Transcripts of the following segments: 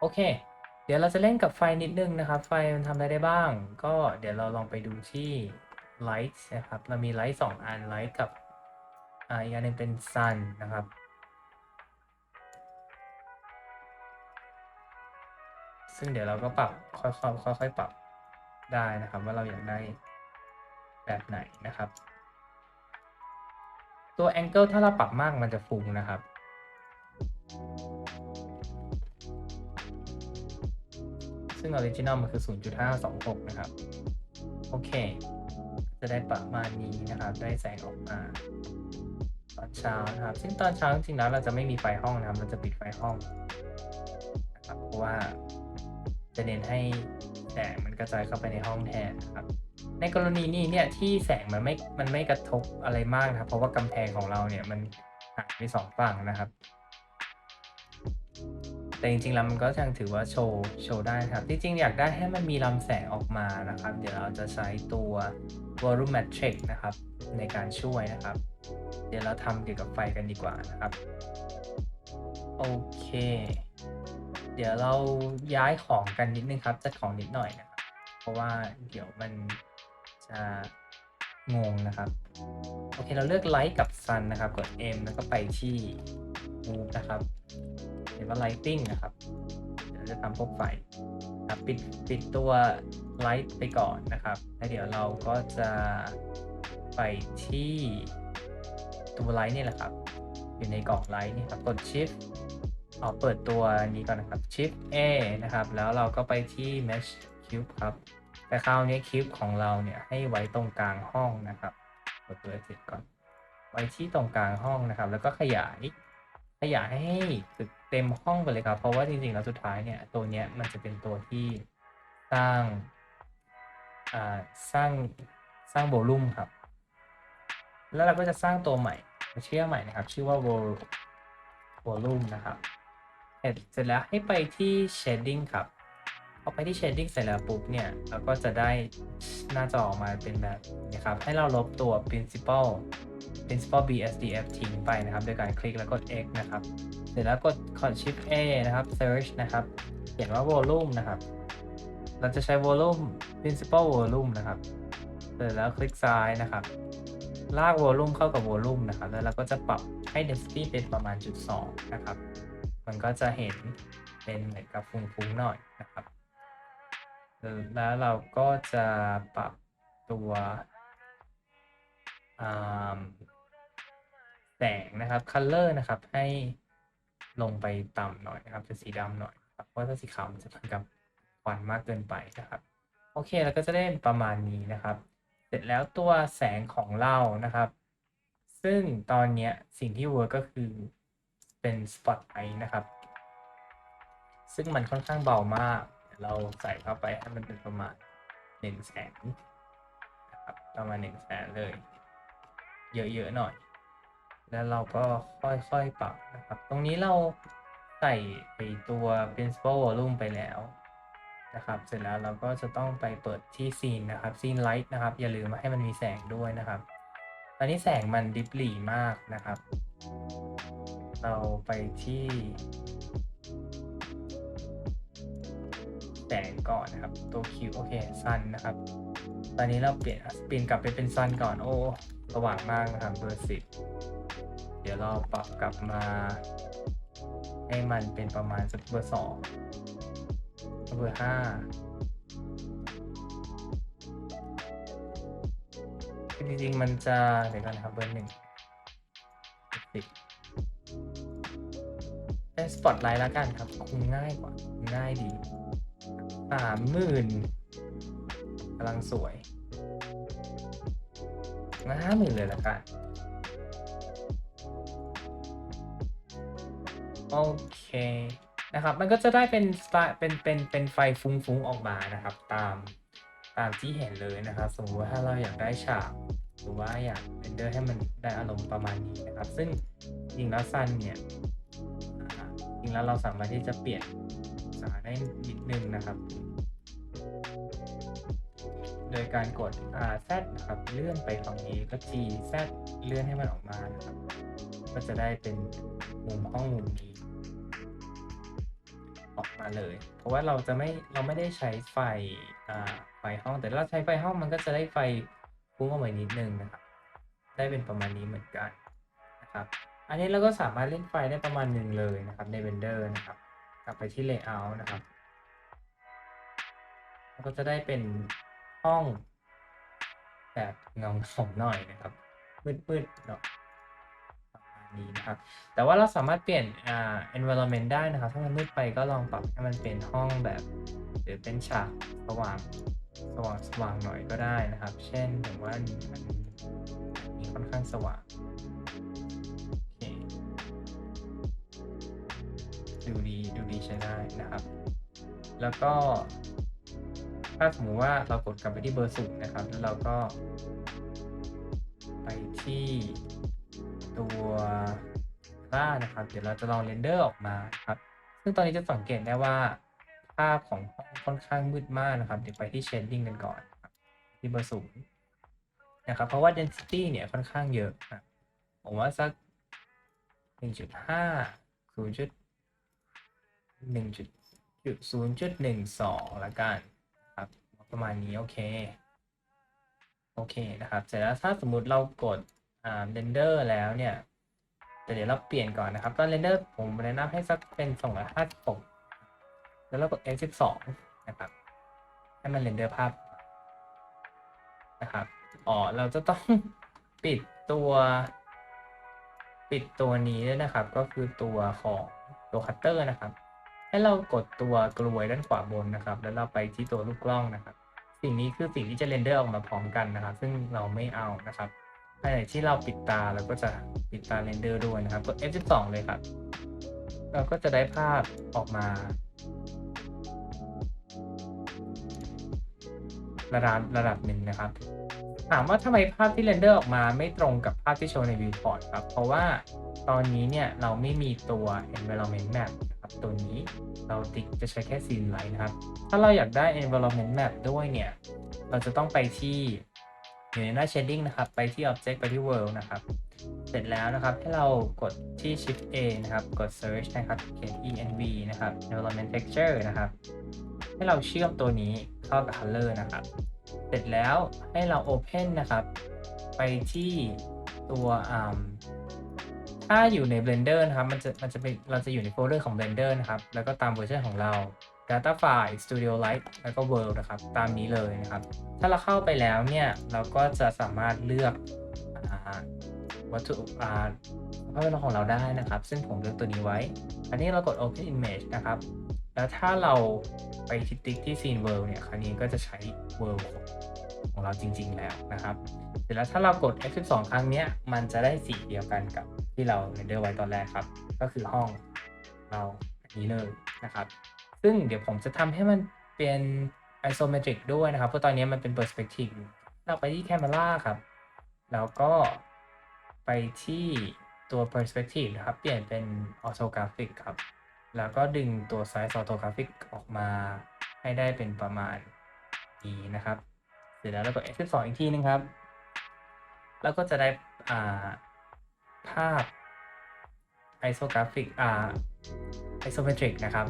โอเค เดี๋ยวเราจะเล่นกับไฟนิดนึงนะครับ ไฟมันทำอะไรได้บ้าง ก็เดี๋ยวเราลองไปดูที่ light นะครับ เรามี light สองอัน light กับอ่าอีกอันหนึงเป็น sun นะครับ ซึ่งเดี๋ยวเราก็ปรับค่อยๆค่อยๆปรับได้นะครับว่าเราอยากได้แบบไหนนะครับ ตัว angle ถ้าเราปรับมากมันจะฟุ้งนะครับ ซึ่งออริจินอลมันคือ 0.526 นะครับ โอเค จะได้ประมาณนี้นะครับ ได้แสงออกมา ตอนเช้านะครับ ซึ่งตอนเช้าจริงๆแล้วเราจะไม่มีไฟห้องนะครับ เราจะปิดไฟห้องนะครับเพราะว่าจะเน้นให้แสงมันกระจายเข้าไปในห้องแทนนะครับ ในกรณีนี้เนี่ยที่แสงมันไม่ มันไม่กระทบอะไรมากนะครับ เพราะว่ากำแพงของเราเนี่ยมันหักไปสองฝั่งนะครับ แต่จริงๆแล้วมันก็ยังถือว่าโชว์โชว์ได้ครับ จริงๆ อยากได้ให้มันมีลำแสงออกมานะครับ เดี๋ยวเราจะใช้ตัว volumetric นะครับ ในการช่วยนะครับ เดี๋ยวเราทำเกี่ยวกับไฟกันดีกว่านะครับ โอเค เดี๋ยวเราย้ายของกันนิดนึงครับจัดของนิดหน่อยนะครับ เพราะว่าเดี๋ยวมันจะงงนะครับ โอเคเราเลือก light กับ sun นะครับ กด M แล้วก็ไปที่ move นะครับ เห็นว่า lighting นะครับเดี๋ยวจะทำพวกไฟนะครับปิดปิดตัว light ไปก่อนนะครับแล้วเดี๋ยวเราก็จะไปที่ตัว light นี่แหละครับ อยู่ในกล่อง light นี่ครับกด shift ออกเปิดตัวนี้ก่อนนะครับ shift A นะครับ แล้วเราก็ไปที่ mesh cube ครับ แต่คราวนี้ cube ของเราเนี่ยให้ไว้ตรงกลางห้องนะครับกดตัว exit ก่อน ไว้ที่ตรงกลางห้องนะครับ แล้วก็ขยายขยายให้ตึก เต็มห้องไปเลยครับ เพราะว่าจริงๆแล้วสุดท้ายเนี่ย ตัวเนี้ยมันจะเป็นตัวที่สร้างอ่าสร้างสร้างโวลูมครับ แล้วเราก็จะสร้างตัวใหม่เชื่อใหม่นะครับ ชื่อว่า vol- volume นะครับเสร็จแล้วให้ไปที่ shading ครับ พอไปที่ shading เสร็จแล้วปุ๊บเนี่ย เราก็จะได้หน้าจอออกมาเป็นแบบนี้ครับ ให้เราลบตัว principal principal BSDF ทิ้งไปนะครับ โดยการคลิกแล้วกด X นะครับ เสร็จแล้วกด Ctrl Shift A นะครับ Search นะครับ เขียนว่า volume นะครับ เราจะใช้ volume principal volume นะครับ เสร็จแล้วคลิกซ้ายนะครับ ลาก volume เข้ากับ volume นะครับ แล้วเราก็จะปรับให้ density เป็นประมาณจุดสองนะครับ มันก็จะเห็นเป็นเหมือนกับฟุ้งๆหน่อยนะครับ แล้วเราก็จะปรับตัวแสงนะครับ color นะครับให้ลงไปต่ำหน่อยนะครับเป็นสีดำหน่อยครับเพราะถ้าสีขาวมันจะเหมือนกับควันมากเกินไปนะครับ โอเคแล้วก็จะได้ประมาณนี้นะครับ เสร็จแล้วตัวแสงของเรานะครับ ซึ่งตอนนี้สิ่งที่เวิร์กก็คือเป็น spotlight นะครับ ซึ่งมันค่อนข้างเบามาก เราใส่เข้าไปให้มันเป็นประมาณหนึ่งแสนนะครับประมาณหนึ่งแสนเลย เยอะๆหน่อย แล้วเราก็ค่อยๆปรับนะครับ ตรงนี้เราใส่ไปตัว principal volume ไปแล้วนะครับ เสร็จแล้วเราก็จะต้องไปเปิดที่ scene นะครับ scene light นะครับ อย่าลืมให้มันมีแสงด้วยนะครับ ตอนนี้แสงมันดิบหลีมากนะครับ เราไปที่ แสงก่อนนะครับ ตัวคิวโอเคซันนะครับ ตอนนี้เราเปลี่ยนเปลี่ยนกลับไปเป็นซันก่อนโอ้สว่างมากนะครับเบอร์สิบเดี๋ยวเราปรับกลับมา ให้มันเป็นประมาณสักเบอร์สองเบอร์ห้าจริงๆมันจะเดี๋ยวกันนะครับเบอร์หนึ่งสิบเป็นสปอตไลท์แล้วกันครับคงง่ายกว่าง่ายดี สามหมื่นกำลังสวยมาห้าหมื่นเลยละกันโอเคนะครับ มันก็จะได้เป็นสไตล์เป็นเป็นเป็นไฟฟุ้งๆออกมานะครับ ตามตามที่เห็นเลยนะครับ สมมติว่าถ้าเราอยากได้ฉากหรือว่าอยากเรนเดอร์ให้มันได้อารมณ์ประมาณนี้นะครับ ซึ่งจริงแล้วสั้นเนี่ยอ่าจริงแล้วเราสามารถที่จะเปลี่ยน องศาได้นิดนึงนะครับ โดยการกด R Z นะครับ เลื่อนไปฝั่งนี้ก็ G Z เลื่อนให้มันออกมานะครับ ก็จะได้เป็นมุมห้องมุมนี้ออกมาเลย เพราะว่าเราจะไม่เราไม่ได้ใช้ไฟอ่าไฟห้อง แต่เราใช้ไฟห้องมันก็จะได้ไฟฟุ้งออกมานิดนึงนะครับ ได้เป็นประมาณนี้เหมือนกันนะครับ อันนี้เราก็สามารถเล่นไฟได้ประมาณหนึ่งเลยนะครับใน Blender นะครับ กลับไปที่ Layout นะครับแล้วก็จะได้เป็นห้องแบบเงาๆหน่อยนะครับมืดๆเนาะประมาณนี้นะครับ แต่ว่าเราสามารถเปลี่ยนอ่า environment ได้นะครับ ถ้ามันมืดไปก็ลองปรับให้มันเป็นห้องแบบ หรือเป็นฉากสว่างสว่างสว่างหน่อยก็ได้นะครับ เช่นผมว่ามันมีค่อนข้างสว่าง ดูดีดูดีใช้ได้นะครับ แล้วก็ ถ้าสมมุติว่าเรากดกลับไปที่เบอร์ศูนย์นะครับ แล้วเราก็ ไปที่ตัวค่านะครับ เดี๋ยวเราจะลองเรนเดอร์ออกมาครับ ซึ่งตอนนี้จะสังเกตได้ว่า ภาพของห้องค่อนข้างมืดมากนะครับ เดี๋ยวไปที่ shading กันก่อนที่เบอร์ศูนย์นะครับ เพราะว่า density เนี่ยค่อนข้างเยอะนะผมว่าสัก 1.5 0จุด1จุดจุด0.12ละกันครับประมาณนี้โอเคโอเคนะครับเสร็จแล้วถ้าสมมุติเรากดอ่าเรนเดอร์แล้วเนี่ยแต่เดี๋ยวเราเปลี่ยนก่อนนะครับ ตอนเรนเดอร์ผมแนะนำให้สักเป็น256แล้วเรากด F12 นะครับให้มันเรนเดอร์ภาพนะครับอ๋อเราจะต้องปิดตัว ปิดตัวนี้ด้วยนะครับ ก็คือตัวของตัวคัตเตอร์นะครับ ให้เรากดตัวกลวยด้านขวาบนนะครับ แล้วเราไปที่ตัวลูกกล้องนะครับ สิ่งนี้คือสิ่งที่จะเรนเดอร์ออกมาพร้อมกันนะครับ ซึ่งเราไม่เอานะครับภายในที่เราปิดตาเราก็จะปิดตาเรนเดอร์ด้วยนะครับกด F12 เลยครับ เราก็จะได้ภาพออกมาระดับระดับหนึ่งนะครับ ถามว่าทำไมภาพที่เรนเดอร์ออกมาไม่ตรงกับภาพที่โชว์ใน viewport ครับ เพราะว่าตอนนี้เนี่ยเราไม่มีตัว environment map นะครับ ตัวนี้เราติ๊กจะใช้แค่ scene light นะครับ ถ้าเราอยากได้ environment map ด้วยเนี่ย เราจะต้องไปที่อยู่ในหน้า shading นะครับ ไปที่ object ไปที่ world นะครับ เสร็จแล้วนะครับ ให้เรากดที่ shift A นะครับ กด search นะครับ k e n v นะครับ environment texture นะครับ ให้เราเชื่อมตัวนี้เข้ากับ color นะครับ เสร็จแล้วให้เรา open นะครับ ไปที่ตัว ถ้าอยู่ใน Blender นะครับ มันจะมันจะเป็นเราจะอยู่ในโฟลเดอร์ของ Blender นะครับ แล้วก็ตามเวอร์ชันของเรา Data File Studio Light แล้วก็ World นะครับ ตามนี้เลยนะครับ ถ้าเราเข้าไปแล้วเนี่ย เราก็จะสามารถเลือกวัตถุอ่าภาพของเราได้นะครับ ซึ่งผมเลือกตัวนี้ไว้ อันนี้เรากด Open Image นะครับ แล้วถ้าเราไปที่ติ๊กที่ Scene World เนี่ย คราวนี้ก็จะใช้ World ของ ของเราจริง ๆ แล้วนะครับเสร็จแล้วถ้าเรากด F12 ครั้งนี้มันจะได้สีเดียวกันกับที่เราเรนเดอร์ไว้ตอนแรกครับ ก็คือห้องเราอันนี้เลยนะครับ ซึ่งเดี๋ยวผมจะทำให้มันเป็น isometric ด้วยนะครับ เพราะตอนนี้มันเป็น perspective เราไปที่ camera ครับ แล้วก็ไปที่ตัว perspective นะครับ เปลี่ยนเป็น orthographic ครับ แล้วก็ดึงตัว size orthographic ออกมาให้ได้เป็นประมาณนี้นะครับ เสร็จแล้วเราก็ F12 อีกทีนึงครับ แล้วก็จะได้อ่าภาพ isographic อ่า isometric นะครับ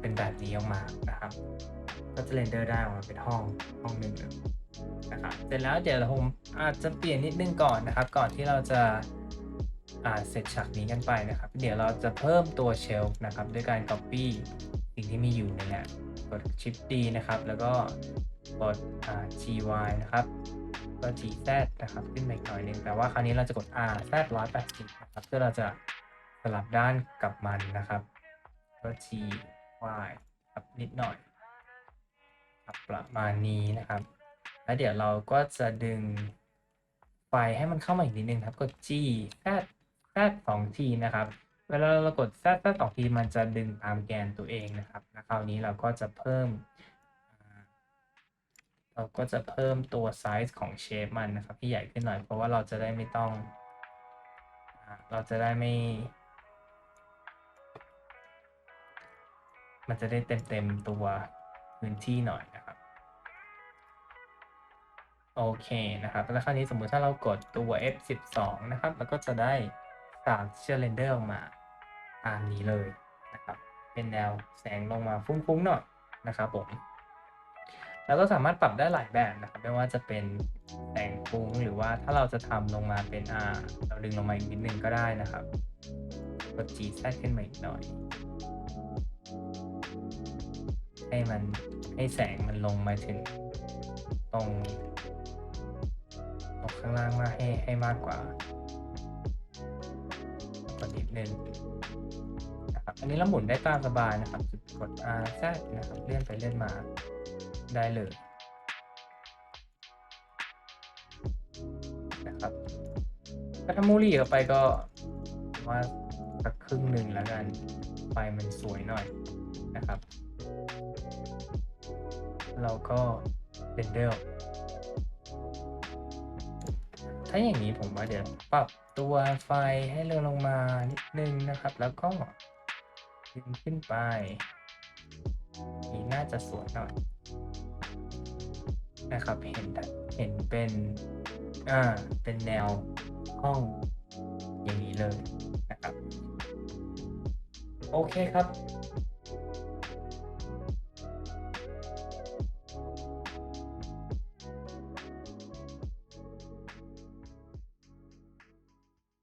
เป็นแบบนี้ออกมานะครับ ก็จะเรนเดอร์ได้ออกมาเป็นห้องห้องหนึ่งนะครับ เสร็จแล้วเดี๋ยวผมอาจจะเปลี่ยนนิดนึงก่อนนะครับ ก่อนที่เราจะอ่าเสร็จฉากนี้กันไปนะครับ เดี๋ยวเราจะเพิ่มตัวเชลฟ์นะครับ ด้วยการ copy สิ่งที่มีอยู่นี่แหละกด Shift D นะครับ แล้วก็ กดอ่า GY นะครับก็ GZ นะครับ ขึ้นมาอีกหน่อยหนึง แต่ว่าคราวนี้เราจะกด R Z 180นะครับเพื่อเราจะสลับด้านกับมันนะครับก็ G Y ครับนิดหน่อยครับประมาณนี้นะครับ แล้วเดี๋ยวเราก็จะดึงไฟให้มันเข้ามาอีกนิดนึงครับกด G Z Z สองทีนะครับเวลาเรากด Z Z สองทีมันจะดึงตามแกนตัวเองนะครับแล้วคราวนี้เราก็จะเพิ่ม เราก็จะเพิ่มตัวไซส์ของเชฟมันนะครับที่ใหญ่ขึ้นหน่อย เพราะว่าเราจะได้ไม่ต้องอเราจะได้ไม่ มันจะได้เต็มเต็มตัวพื้นที่หน่อยนะครับ โอเคนะครับ แล้วคราวนี้สมมุติถ้าเรากดตัว F12 นะครับแล้วก็จะได้ฉากที่จะเรนเดอร์ออกมาตามนี้เลยนะครับ เป็นแนวแสงลงมาฟุ้งๆหน่อยนะครับผม แล้วก็สามารถปรับได้หลายแบบนะครับไม่ว่าจะเป็นแสงฟุ้งหรือว่าถ้าเราจะทำลงมาเป็นอ่าเราดึงลงมาอีกนิดนึงก็ได้นะครับกด G แทรกขึ้นมาอีกหน่อย ให้มันให้แสงมันลงมาถึงตรงตรงข้างล่างมากให้ให้มากกว่ากว่านิดนึงนะครับอันนี้เราหมุนได้ตามสบายนะครับจุดกด R Z นะครับเลื่อนไปเลื่อนมา ได้เลยนะครับก็ถ้ามูลี่เข้าไปก็ว่าสักครึ่งหนึ่งแล้วกันไฟมันสวยหน่อยนะครับ เราก็เรนเดอร์ถ้าอย่างนี้ผมว่าเดี๋ยวปรับตัวไฟให้เร็วลงมานิดนึงนะครับ แล้วก็ดึงขึ้นไปนี่น่าจะสวยหน่อย นะครับ เห็นเห็นเป็นอ่าเป็นแนวห้องอย่างนี้เลยนะครับ โอเคครับ